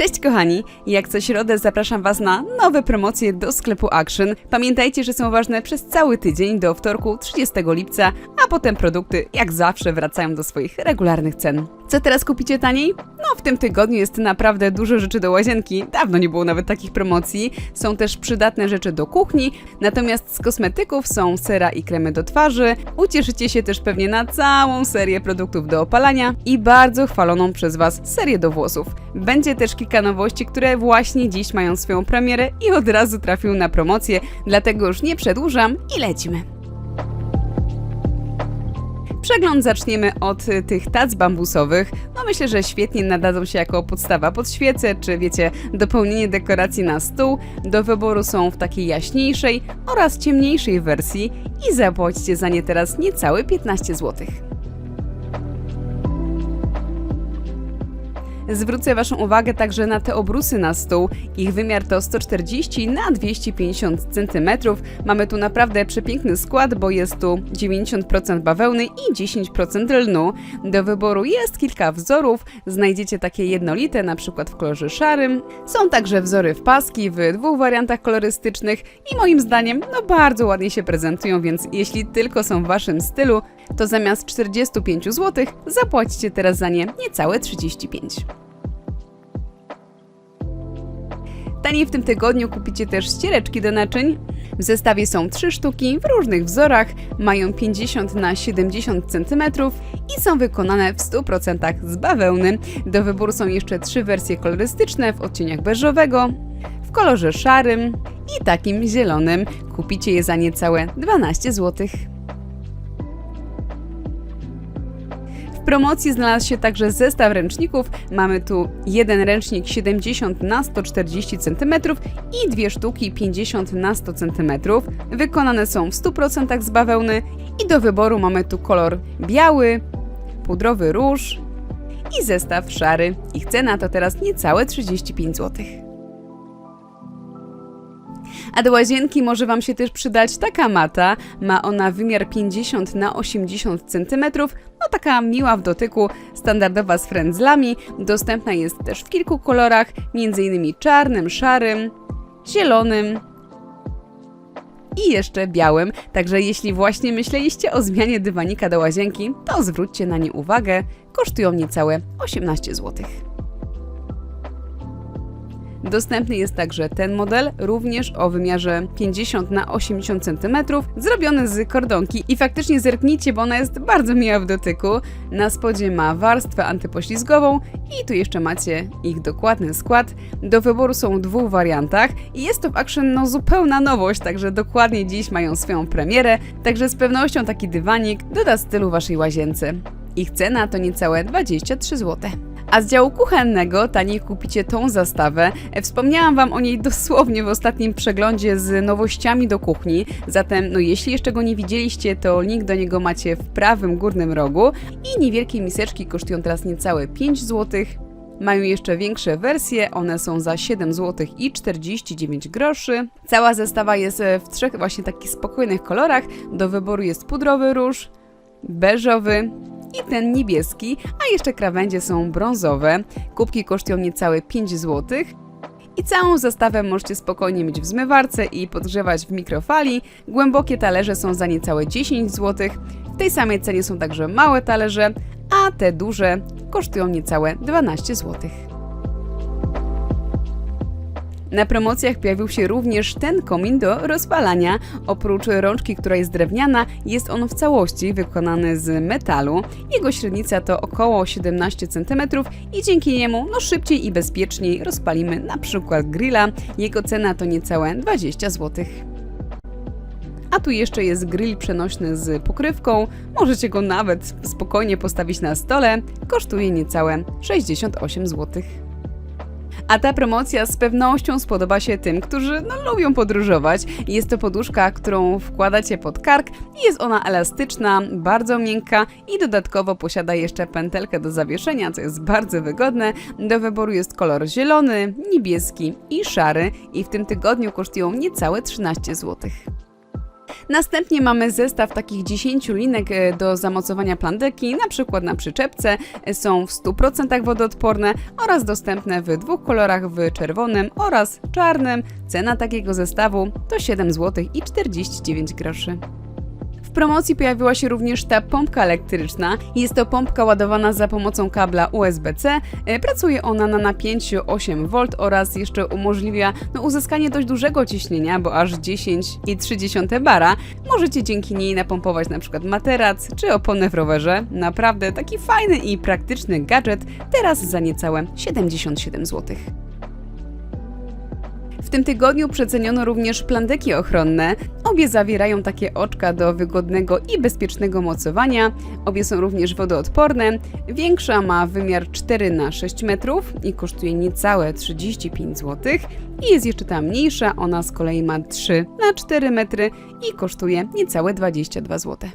Cześć kochani! Jak co środę zapraszam Was na nowe promocje do sklepu Action. Pamiętajcie, że są ważne przez cały tydzień do wtorku 30 lipca, a potem produkty jak zawsze wracają do swoich regularnych cen. Co teraz kupicie taniej? No, w tym tygodniu jest naprawdę dużo rzeczy do łazienki. Dawno nie było nawet takich promocji. Są też przydatne rzeczy do kuchni, natomiast z kosmetyków są sera i kremy do twarzy. Ucieszycie się też pewnie na całą serię produktów do opalania i bardzo chwaloną przez Was serię do włosów. Będzie też kilka nowości, które właśnie dziś mają swoją premierę i od razu trafią na promocję, dlatego już nie przedłużam i lecimy. Przegląd zaczniemy od tych tac bambusowych. No myślę, że świetnie nadadzą się jako podstawa pod świecę, czy wiecie, dopełnienie dekoracji na stół. Do wyboru są w takiej jaśniejszej oraz ciemniejszej wersji i zapłacicie za nie teraz niecałe 15 zł. Zwrócę Waszą uwagę także na te obrusy na stół. Ich wymiar to 140 na 250 cm. Mamy tu naprawdę przepiękny skład, bo jest tu 90% bawełny i 10% lnu. Do wyboru jest kilka wzorów. Znajdziecie takie jednolite, na przykład w kolorze szarym. Są także wzory w paski w dwóch wariantach kolorystycznych i moim zdaniem no bardzo ładnie się prezentują, więc jeśli tylko są w Waszym stylu, to zamiast 45 zł zapłacicie teraz za nie niecałe 35. Taniej w tym tygodniu kupicie też ściereczki do naczyń. W zestawie są trzy sztuki w różnych wzorach, mają 50 na 70 cm i są wykonane w 100% z bawełny. Do wyboru są jeszcze trzy wersje kolorystyczne w odcieniach beżowego, w kolorze szarym i takim zielonym. Kupicie je za niecałe 12 zł. W promocji znalazł się także zestaw ręczników. Mamy tu jeden ręcznik 70 na 140 cm i dwie sztuki 50 na 100 cm. Wykonane są w 100% z bawełny i do wyboru mamy tu kolor biały, pudrowy róż i zestaw szary. Ich cena to teraz niecałe 35 zł. A do łazienki może Wam się też przydać taka mata. Ma ona wymiar 50 na 80 cm. No taka miła w dotyku, standardowa z frędzlami. Dostępna jest też w kilku kolorach, m.in. czarnym, szarym, zielonym i jeszcze białym. Także jeśli właśnie myśleliście o zmianie dywanika do łazienki, to zwróćcie na nie uwagę. Kosztują niecałe 18 zł. Dostępny jest także ten model, również o wymiarze 50 na 80 cm, zrobiony z kordonki i faktycznie zerknijcie, bo ona jest bardzo miła w dotyku. Na spodzie ma warstwę antypoślizgową i tu jeszcze macie ich dokładny skład. Do wyboru są w dwóch wariantach i jest to w Action no zupełna nowość, także dokładnie dziś mają swoją premierę, także z pewnością taki dywanik doda stylu waszej łazience. Ich cena to niecałe 23 zł. A z działu kuchennego taniej kupicie tą zastawę. E, Wspomniałam Wam o niej dosłownie w ostatnim przeglądzie z nowościami do kuchni. Zatem, no jeśli jeszcze go nie widzieliście, to link do niego macie w prawym górnym rogu. I niewielkie miseczki kosztują teraz niecałe 5 zł. Mają jeszcze większe wersje, one są za 7 zł i 49 groszy. Cała zestawa jest e, w trzech właśnie takich spokojnych kolorach. Do wyboru jest pudrowy róż, beżowy i ten niebieski, a jeszcze krawędzie są brązowe. Kubki kosztują niecałe 5 zł. I całą zestawę możecie spokojnie mieć w zmywarce i podgrzewać w mikrofali. Głębokie talerze są za niecałe 10 zł. W tej samej cenie są także małe talerze, a te duże kosztują niecałe 12 zł. Na promocjach pojawił się również ten komin do rozpalania. Oprócz rączki, która jest drewniana, jest on w całości wykonany z metalu. Jego średnica to około 17 cm i dzięki niemu no szybciej i bezpieczniej rozpalimy na przykład grilla. Jego cena to niecałe 20 zł. A tu jeszcze jest grill przenośny z pokrywką. Możecie go nawet spokojnie postawić na stole. Kosztuje niecałe 68 zł. A ta promocja z pewnością spodoba się tym, którzy no, lubią podróżować. Jest to poduszka, którą wkładacie pod kark i jest ona elastyczna, bardzo miękka i dodatkowo posiada jeszcze pętelkę do zawieszenia, co jest bardzo wygodne. Do wyboru jest kolor zielony, niebieski i szary i w tym tygodniu kosztują niecałe 13 zł. Następnie mamy zestaw takich 10 linek e, do zamocowania plandeki, na przykład na przyczepce. E, Są w 100% wodoodporne oraz dostępne w dwóch kolorach, w czerwonym oraz czarnym. Cena takiego zestawu to 7 zł i 49 groszy. W promocji pojawiła się również ta pompka elektryczna. Jest to pompka ładowana za pomocą kabla USB-C. E, Pracuje ona na napięciu 8V oraz jeszcze umożliwia no, uzyskanie dość dużego ciśnienia, bo aż 10,3 bara. Możecie dzięki niej napompować na przykład materac czy oponę w rowerze. Naprawdę taki fajny i praktyczny gadżet, teraz za niecałe 77 zł. W tym tygodniu przeceniono również plandeki ochronne. Obie zawierają takie oczka do wygodnego i bezpiecznego mocowania. Obie są również wodoodporne. Większa ma wymiar 4 na 6 metrów i kosztuje niecałe 35 zł. I jest jeszcze ta mniejsza, ona z kolei ma 3 na 4 metry i kosztuje niecałe 22 zł.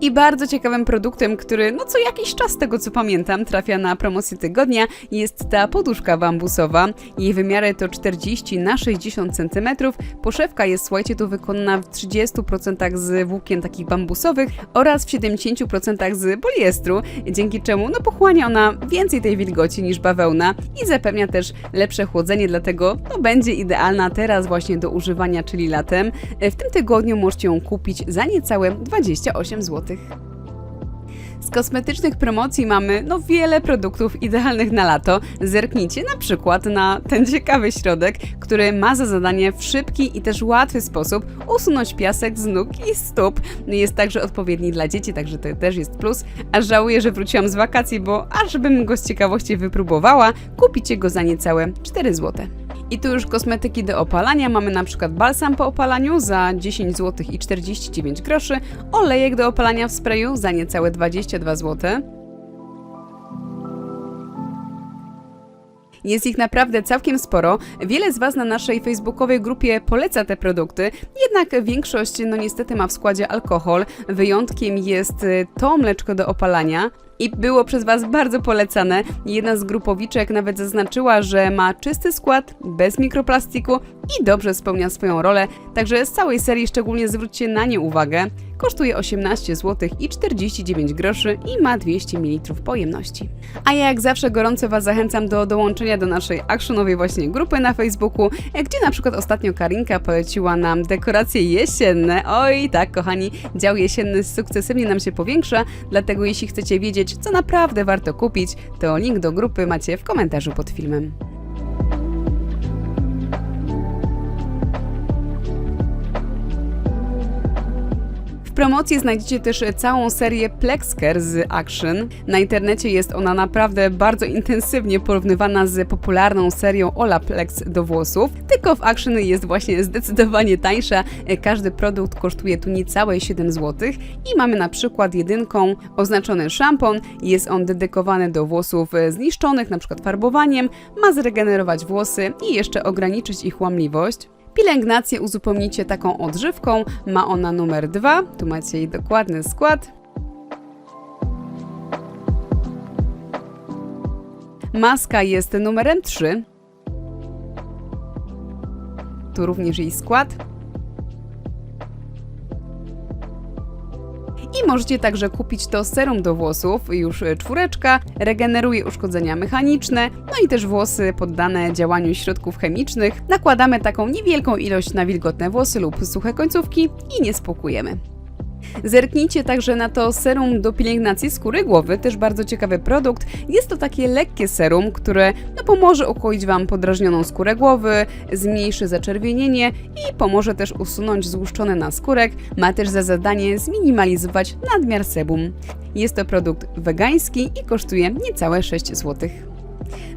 I bardzo ciekawym produktem, który no co jakiś czas z tego co pamiętam trafia na promocję tygodnia jest ta poduszka bambusowa. Jej wymiary to 40 na 60 cm. Poszewka jest słuchajcie tu wykonana w 30% z włókien takich bambusowych oraz w 70% z poliestru, dzięki czemu no pochłania ona więcej tej wilgoci niż bawełna i zapewnia też lepsze chłodzenie, dlatego no będzie idealna teraz właśnie do używania, czyli latem. W tym tygodniu możecie ją kupić za niecałe 28 zł. Z kosmetycznych promocji mamy no wiele produktów idealnych na lato. Zerknijcie na przykład na ten ciekawy środek, który ma za zadanie w szybki i też łatwy sposób usunąć piasek z nóg i stóp. Jest także odpowiedni dla dzieci, także to też jest plus. Aż żałuję, że wróciłam z wakacji, bo aż bym go z ciekawości wypróbowała, kupicie go za niecałe 4 zł. I tu już kosmetyki do opalania. Mamy na przykład balsam po opalaniu za 10 zł i 49 groszy, olejek do opalania w sprayu za niecałe 22 zł. Jest ich naprawdę całkiem sporo. Wiele z Was na naszej facebookowej grupie poleca te produkty, jednak większość no niestety ma w składzie alkohol. Wyjątkiem jest y, to mleczko do opalania. I było przez Was bardzo polecane. Jedna z grupowiczek nawet zaznaczyła, że ma czysty skład, bez mikroplastiku i dobrze spełnia swoją rolę, także z całej serii szczególnie zwróćcie na nie uwagę. Kosztuje 18 zł i 49 groszy i ma 200 ml pojemności. A ja jak zawsze gorąco Was zachęcam do dołączenia do naszej actionowej właśnie grupy na Facebooku, gdzie na przykład ostatnio Karinka poleciła nam dekoracje jesienne. Oj, tak kochani, dział jesienny sukcesywnie nam się powiększa, dlatego jeśli chcecie wiedzieć, co naprawdę warto kupić, to link do grupy macie w komentarzu pod filmem. Promocji znajdziecie też całą serię Plexker z Action. Na internecie jest ona naprawdę bardzo intensywnie porównywana z popularną serią Olaplex do włosów, tylko w Action jest właśnie zdecydowanie tańsza. Każdy produkt kosztuje tu niecałe 7 zł i mamy na przykład jedynką oznaczony szampon. Jest on dedykowany do włosów zniszczonych, przykład farbowaniem, ma zregenerować włosy i jeszcze ograniczyć ich łamliwość. Pielęgnację uzupełnicie taką odżywką. Ma ona numer 2. Tu macie jej dokładny skład. Maska jest numerem 3. Tu również jej skład. I możecie także kupić to serum do włosów, już czwóreczka, regeneruje uszkodzenia mechaniczne, no i też włosy poddane działaniu środków chemicznych. Nakładamy taką niewielką ilość na wilgotne włosy lub suche końcówki i nie spłukujemy. Zerknijcie także na to serum do pielęgnacji skóry głowy, też bardzo ciekawy produkt. Jest to takie lekkie serum, które no, pomoże ukoić Wam podrażnioną skórę głowy, zmniejszy zaczerwienienie i pomoże też usunąć złuszczony naskórek. Ma też za zadanie zminimalizować nadmiar sebum. Jest to produkt wegański i kosztuje niecałe 6 zł.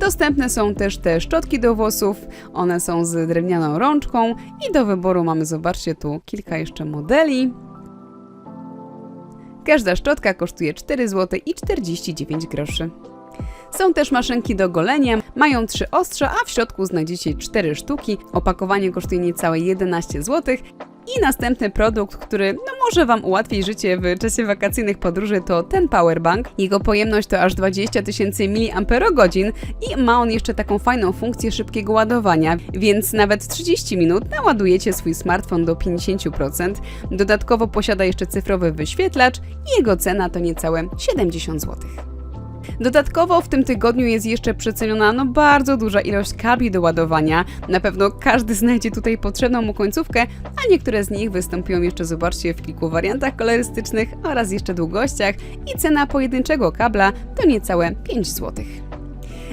Dostępne są też te szczotki do włosów. One są z drewnianą rączką i do wyboru mamy, zobaczcie tu, kilka jeszcze modeli. Każda szczotka kosztuje 4 zł i 49 groszy. Są też maszynki do golenia, mają trzy ostrza, a w środku znajdziecie 4 sztuki. Opakowanie kosztuje niecałe 11 zł. I następny produkt, który no, może Wam ułatwić życie w czasie wakacyjnych podróży, to ten powerbank. Jego pojemność to aż 20 tysięcy mAh i ma on jeszcze taką fajną funkcję szybkiego ładowania, więc nawet 30 minut naładujecie swój smartfon do 50%. Dodatkowo posiada jeszcze cyfrowy wyświetlacz i jego cena to niecałe 70 zł. Dodatkowo w tym tygodniu jest jeszcze przeceniona no bardzo duża ilość kabli do ładowania. Na pewno każdy znajdzie tutaj potrzebną mu końcówkę, a niektóre z nich występują jeszcze, zobaczcie, w kilku wariantach kolorystycznych oraz jeszcze długościach i cena pojedynczego kabla to niecałe 5 zł.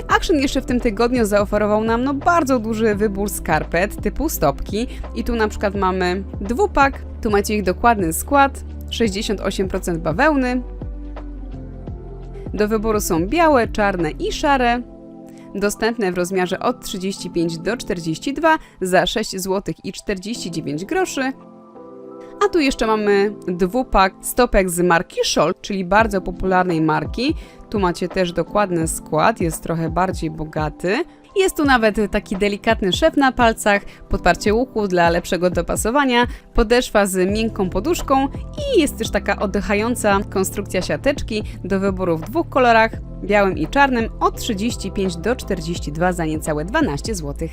Action jeszcze w tym tygodniu zaoferował nam no bardzo duży wybór skarpet typu stopki i tu na przykład mamy dwupak, tu macie ich dokładny skład, 68% bawełny, do wyboru są białe, czarne i szare. Dostępne w rozmiarze od 35 do 42 za 6 zł i 49 groszy. A tu jeszcze mamy dwupak stopek z marki Scholl, czyli bardzo popularnej marki. Tu macie też dokładny skład, jest trochę bardziej bogaty. Jest tu nawet taki delikatny szef na palcach, podparcie łuku dla lepszego dopasowania, podeszwa z miękką poduszką i jest też taka oddychająca konstrukcja siateczki do wyboru w dwóch kolorach, białym i czarnym od 35 do 42 za niecałe 12 zł.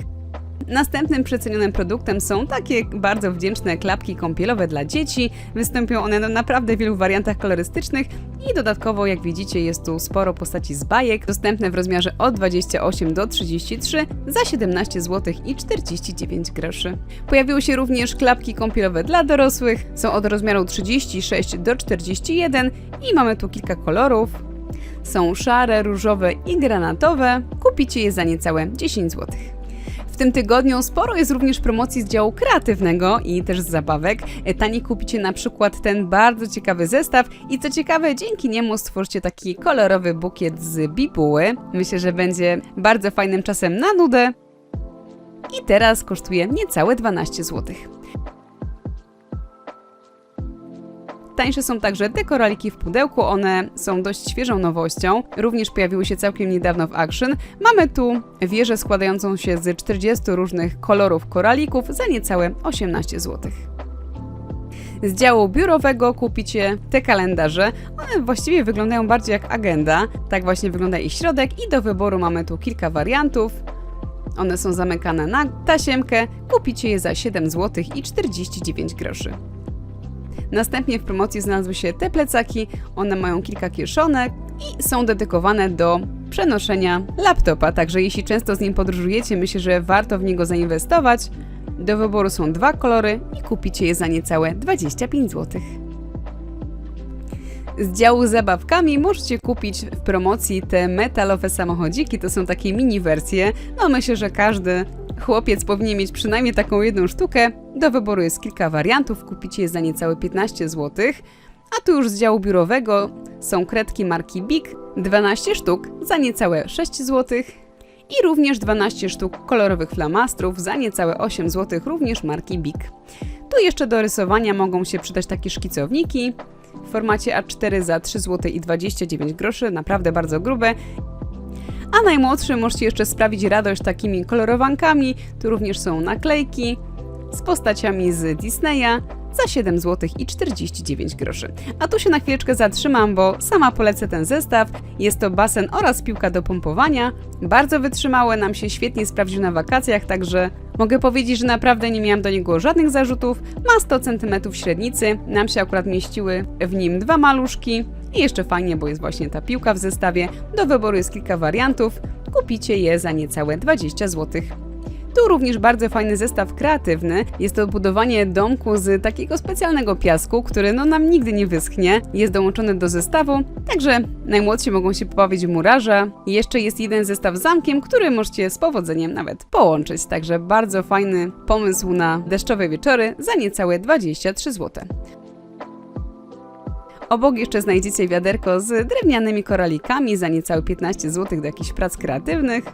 Następnym przecenionym produktem są takie bardzo wdzięczne klapki kąpielowe dla dzieci. Występują one na naprawdę wielu wariantach kolorystycznych i dodatkowo, jak widzicie, jest tu sporo postaci z bajek, dostępne w rozmiarze od 28 do 33 za 17 zł i 49 groszy. Pojawiły się również klapki kąpielowe dla dorosłych, są od rozmiaru 36 do 41 i mamy tu kilka kolorów. Są szare, różowe i granatowe. Kupicie je za niecałe 10 zł. Tym tygodniu sporo jest również promocji z działu kreatywnego i też z zabawek. Taniej kupicie na przykład ten bardzo ciekawy zestaw i co ciekawe, dzięki niemu stwórzcie taki kolorowy bukiet z bibuły. Myślę, że będzie bardzo fajnym czasem na nudę. I teraz kosztuje niecałe 12 zł. Tańsze są także dekoraliki w pudełku, one są dość świeżą nowością. Również pojawiły się całkiem niedawno w Action. Mamy tu wieżę składającą się z 40 różnych kolorów koralików za niecałe 18 zł. Z działu biurowego kupicie te kalendarze. One właściwie wyglądają bardziej jak agenda. Tak właśnie wygląda ich środek i do wyboru mamy tu kilka wariantów. One są zamykane na tasiemkę. Kupicie je za 7 zł i 49 groszy. Następnie w promocji znalazły się te plecaki. One mają kilka kieszonek i są dedykowane do przenoszenia laptopa. Także jeśli często z nim podróżujecie, myślę, że warto w niego zainwestować. Do wyboru są dwa kolory i kupicie je za niecałe 25 zł. Z działu z zabawkami możecie kupić w promocji te metalowe samochodziki. To są takie mini wersje. No myślę, że każdy chłopiec powinien mieć przynajmniej taką jedną sztukę. Do wyboru jest kilka wariantów, kupicie je za niecałe 15 zł. A tu już z działu biurowego są kredki marki Big, 12 sztuk za niecałe 6 zł. I również 12 sztuk kolorowych flamastrów za niecałe 8 zł, również marki Big. Tu jeszcze do rysowania mogą się przydać takie szkicowniki w formacie A4 za 3 zł i 29 groszy, naprawdę bardzo grube. A najmłodszy możecie jeszcze sprawić radość takimi kolorowankami. Tu również są naklejki z postaciami z Disneya za 7 zł i 49 groszy. A tu się na chwileczkę zatrzymam, bo sama polecę ten zestaw. Jest to basen oraz piłka do pompowania. Bardzo wytrzymałe, nam się świetnie sprawdził na wakacjach, także mogę powiedzieć, że naprawdę nie miałam do niego żadnych zarzutów. Ma 100 cm średnicy, nam się akurat mieściły w nim dwa maluszki. I jeszcze fajnie, bo jest właśnie ta piłka w zestawie. Do wyboru jest kilka wariantów. Kupicie je za niecałe 20 zł. Tu również bardzo fajny zestaw kreatywny. Jest to budowanie domku z takiego specjalnego piasku, który no nam nigdy nie wyschnie. Jest dołączony do zestawu, także najmłodsi mogą się pobawić w murarza. I jeszcze jest jeden zestaw z zamkiem, który możecie z powodzeniem nawet połączyć. Także bardzo fajny pomysł na deszczowe wieczory za niecałe 23 zł. Obok jeszcze znajdziecie wiaderko z drewnianymi koralikami za niecałe 15 zł do jakichś prac kreatywnych.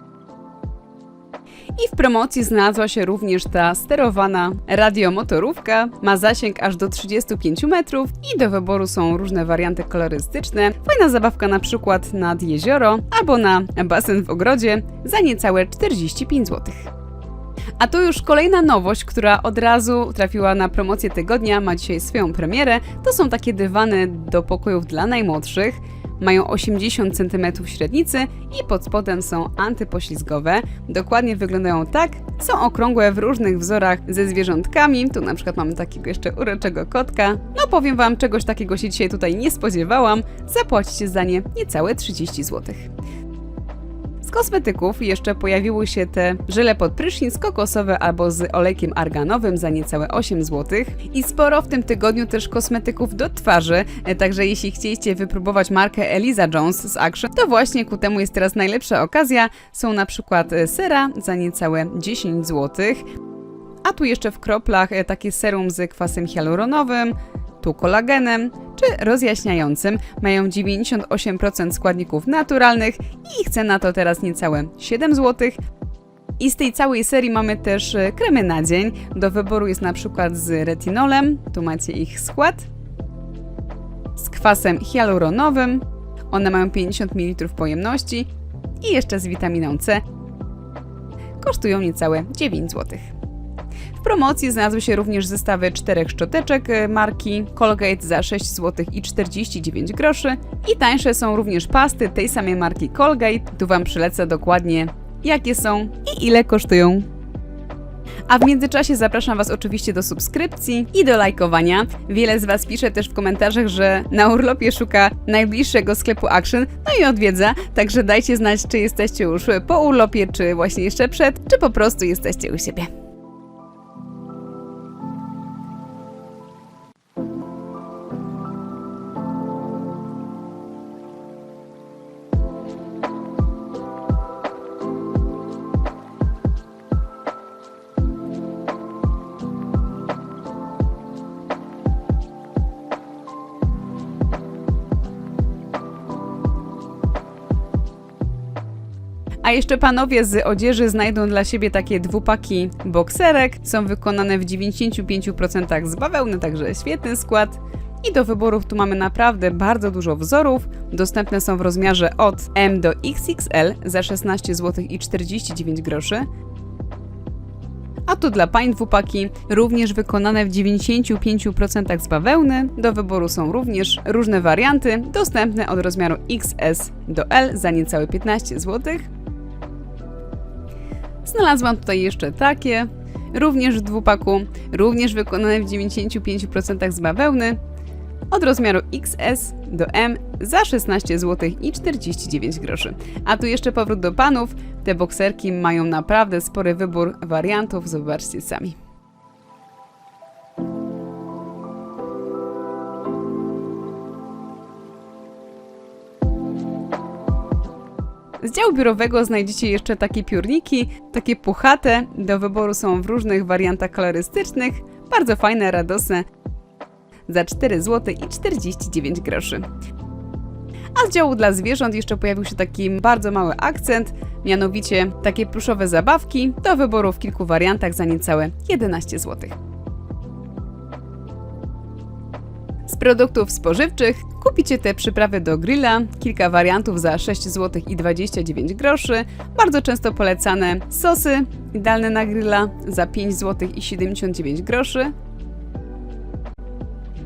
I w promocji znalazła się również ta sterowana radiomotorówka. Ma zasięg aż do 35 metrów i do wyboru są różne warianty kolorystyczne. Fajna zabawka na przykład nad jezioro albo na basen w ogrodzie za niecałe 45 zł. A to już kolejna nowość, która od razu trafiła na promocję tygodnia, ma dzisiaj swoją premierę. To są takie dywany do pokojów dla najmłodszych. Mają 80 cm średnicy i pod spodem są antypoślizgowe. Dokładnie wyglądają tak. Są okrągłe w różnych wzorach ze zwierzątkami. Tu na przykład mamy takiego jeszcze uroczego kotka. No powiem wam, czegoś takiego się dzisiaj tutaj nie spodziewałam. Zapłacicie za nie niecałe 30 zł. Kosmetyków jeszcze pojawiły się te żele pod prysznic kokosowe albo z olejkiem arganowym za niecałe 8 zł. I sporo w tym tygodniu też kosmetyków do twarzy, e, także jeśli chcieliście wypróbować markę Eliza Jones z Action, to właśnie ku temu jest teraz najlepsza okazja. Są na przykład e, sera za niecałe 10 zł. A tu jeszcze w kroplach e, takie serum z kwasem hialuronowym, tu kolagenem czy rozjaśniającym. Mają 98% składników naturalnych i ich cena to teraz niecałe 7 zł. I z tej całej serii mamy też e, kremy na dzień. Do wyboru jest na przykład z retinolem, tu macie ich skład, z kwasem hialuronowym, one mają 50 ml pojemności i jeszcze z witaminą C. Kosztują niecałe 9 zł. Promocji znalazły się również zestawy czterech szczoteczek e, marki Colgate za 6 zł i 49 groszy i tańsze są również pasty tej samej marki Colgate. Tu Wam przylecę dokładnie jakie są i ile kosztują. A w międzyczasie zapraszam Was oczywiście do subskrypcji i do lajkowania. Wiele z Was pisze też w komentarzach, że na urlopie szuka najbliższego sklepu Action, no i odwiedza, także dajcie znać, czy jesteście już po urlopie, czy właśnie jeszcze przed, czy po prostu jesteście u siebie. A jeszcze panowie z odzieży znajdą dla siebie takie dwupaki bokserek. Są wykonane w 95% z bawełny, także świetny skład. I do wyborów tu mamy naprawdę bardzo dużo wzorów. Dostępne są w rozmiarze od M do XXL za 16 zł i 49 groszy. A tu dla pań dwupaki, również wykonane w 95% z bawełny. Do wyboru są również różne warianty, dostępne od rozmiaru XS do L za niecałe 15 zł. Znalazłam tutaj jeszcze takie, również w dwupaku, również wykonane w 95% z bawełny, od rozmiaru XS do M za 16 zł i 49 groszy. A tu jeszcze powrót do panów. Te bokserki mają naprawdę spory wybór wariantów, zobaczcie sami. Z działu biurowego znajdziecie jeszcze takie piórniki, takie puchate, do wyboru są w różnych wariantach kolorystycznych, bardzo fajne, radosne, za 4 zł i 49 groszy. A z działu dla zwierząt jeszcze pojawił się taki bardzo mały akcent, mianowicie takie pluszowe zabawki, do wyboru w kilku wariantach za niecałe 11 zł. Z produktów spożywczych kupicie te przyprawy do grilla, kilka wariantów za 6 zł i 29 groszy, bardzo często polecane sosy idealne na grilla za 5 zł i 79 groszy.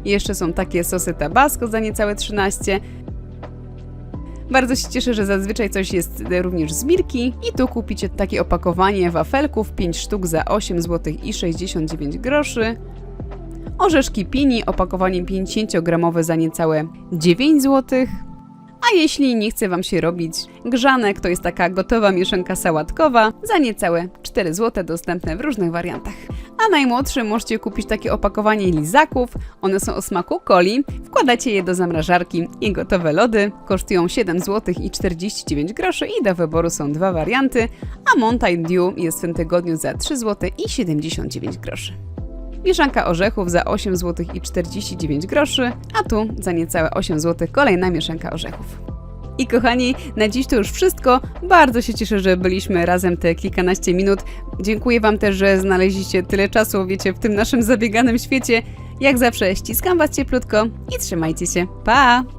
Jeszcze są takie sosy tabasco za niecałe 13. Bardzo się cieszę, że zazwyczaj coś jest również z Mirki i tu kupicie takie opakowanie wafelków 5 sztuk za 8 zł i 69 groszy. Orzeszki Pini, opakowanie 50-gramowe za niecałe 9 zł. A jeśli nie chce Wam się robić grzanek, to jest taka gotowa mieszanka sałatkowa za niecałe 4 zł, dostępne w różnych wariantach. A najmłodszym możecie kupić takie opakowanie lizaków, one są o smaku coli, wkładacie je do zamrażarki i gotowe lody, kosztują 7 zł i 49 groszy i do wyboru są dwa warianty, a Mountain Dew jest w tym tygodniu za 3 zł i 79 groszy. Mieszanka orzechów za 8 zł i 49 groszy, a tu za niecałe 8 zł kolejna mieszanka orzechów. I kochani, na dziś to już wszystko. Bardzo się cieszę, że byliśmy razem te kilkanaście minut. Dziękuję Wam też, że znaleźliście tyle czasu, wiecie, w tym naszym zabieganym świecie. Jak zawsze ściskam Was cieplutko i trzymajcie się. Pa!